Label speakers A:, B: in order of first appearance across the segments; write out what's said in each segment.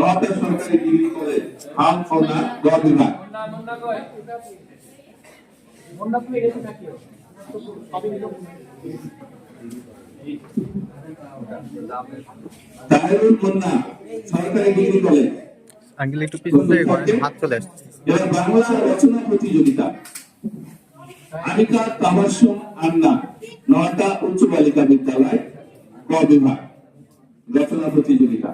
A: সরকারি degree college হাম ফৌনা গ বিভাগ তাহেরুল মুন্না সরকারি ডিগ্রি কলেজ
B: আঙ্কেল একটু পিছন থেকে করেন হাত চলে আসছে।
A: এবার বাংলা রচনা প্রতিযোগিতা। আনিকা তাবাসুম আন্না নটা উচ্চ বালিকা বিদ্যালয় ক বিভাগ রচনা প্রতিযোগিতা।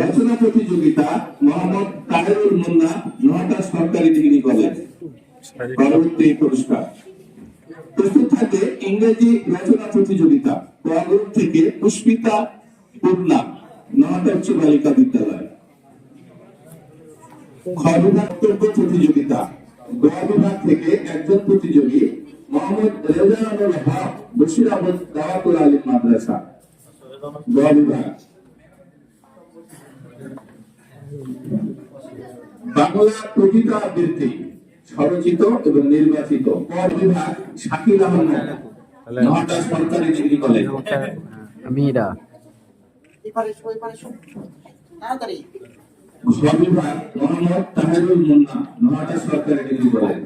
A: রচনা প্রতিযোগিতা মোহাম্মদ তাহেরুল মুন্না নটা সরকারি ডিগ্রি কলেজ। পরবর্তী পুরস্কার। প্রস্তুত থাকবে ইংরেজি রচনা প্রতিযোগিতা। কোয়াগুড় থেকে পুষ্পিতা পূর্ণা নটা উচ্চ বালিকা বিদ্যালয়। খ প্রতিযোগিতা। গ বিভাগ থেকে একজন প্রতিযোগী মোহাম্মদ রেজানুল হক বশিরাবাদ দাওয়াতুল আলিম মাদ্রাসা। বাংলা কবিতা আবৃত্তি স্বরচিত এবং নির্বাচিত। ক বিভাগ শাকিল আহমদ। সরকারি ডিগ্রি কলেজ।
B: মীরা
A: মোহাম্মদ তাহেরুল মুন্না নটা সরকারি ডিগ্রি কলেজ।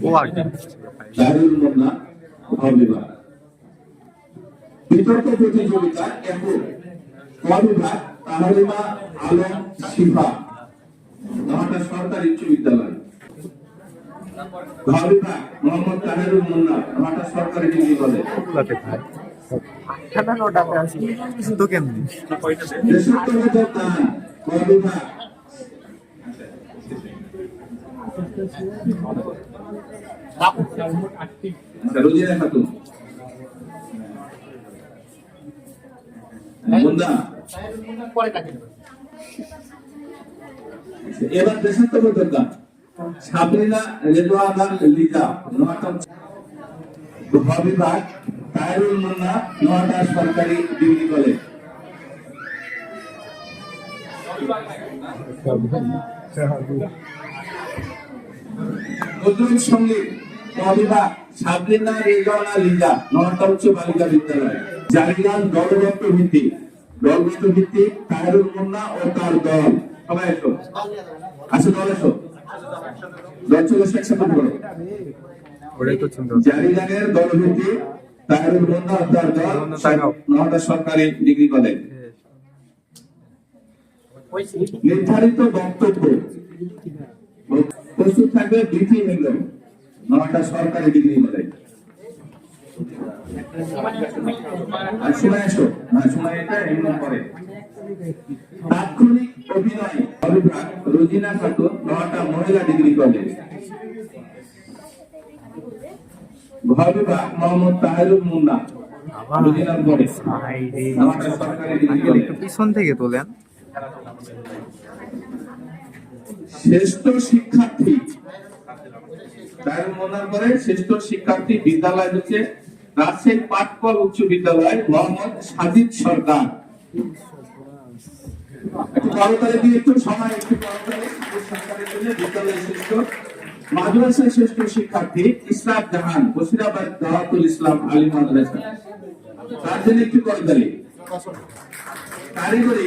B: ও আর কি
A: বিতর্ক প্রতিযোগিতা একক ক তাহলিমা আলম শিফা নটা সরকারি উচ্চ বিদ্যালয় ঘ মোহাম্মদ তাহেরুল মুন্না নটা সরকারি ডিগ্রি কলেজ
B: ওগুলাতে খায় আটটা নটাতে আসি কেমনি
A: দেশাত্মক দান ক বিভাগ রোজিনা খাতুন মুন্দা এবার দেশাত্মক দান সাবরিনা রেদওয়ানা লিজা নটা বিভাগ তাইরুল মুন্না নটা সরকারি ডিগ্রি কলেজ নজরুল সংগীত কবিতা সাবরিনা রেজওয়ানা লিজা নটা উচ্চ বালিকা বিদ্যালয়। জারিগান দলগত তাহেরুল মুন্না ও তার দল। সবাই এসো। আসো দল এসো। দল চলে এসো একসাথে করো।
B: ওটাই তো চিন্তা
A: জারিগানের দলভিত্তিক তাহেরুল মুন্না ও তার দল নটা সরকারি ডিগ্রি কলেজ। নির্ধারিত বক্তব্য প্রস্তুত থাকবে বিপি হেগল নটা সরকারি ডিগ্রি কলেজ আর সময় এসো। না সময় এটা এমন করে। তাৎক্ষণিক অভিনয় অভিভাগ রোজিনা খাতুন নটা মহিলা ডিগ্রি কলেজ। ঘর বিভাগ মোহাম্মদ তাহেরুল মুন্না। ডিগ্রি
B: পিছন থেকে তোলেন।
A: শ্রেষ্ঠ শিক্ষার্থী। তার মনার পরে শ্রেষ্ঠ শিক্ষার্থী বিদ্যালয় হচ্ছে রাজশাহী পাটকল উচ্চ বিদ্যালয়, মোহাম্মদ সাজিদ সরকার। জাহান বসিরাবাদ ইসলাম আলী মাদ্রাসা। তার জন্য একটু কারিগরি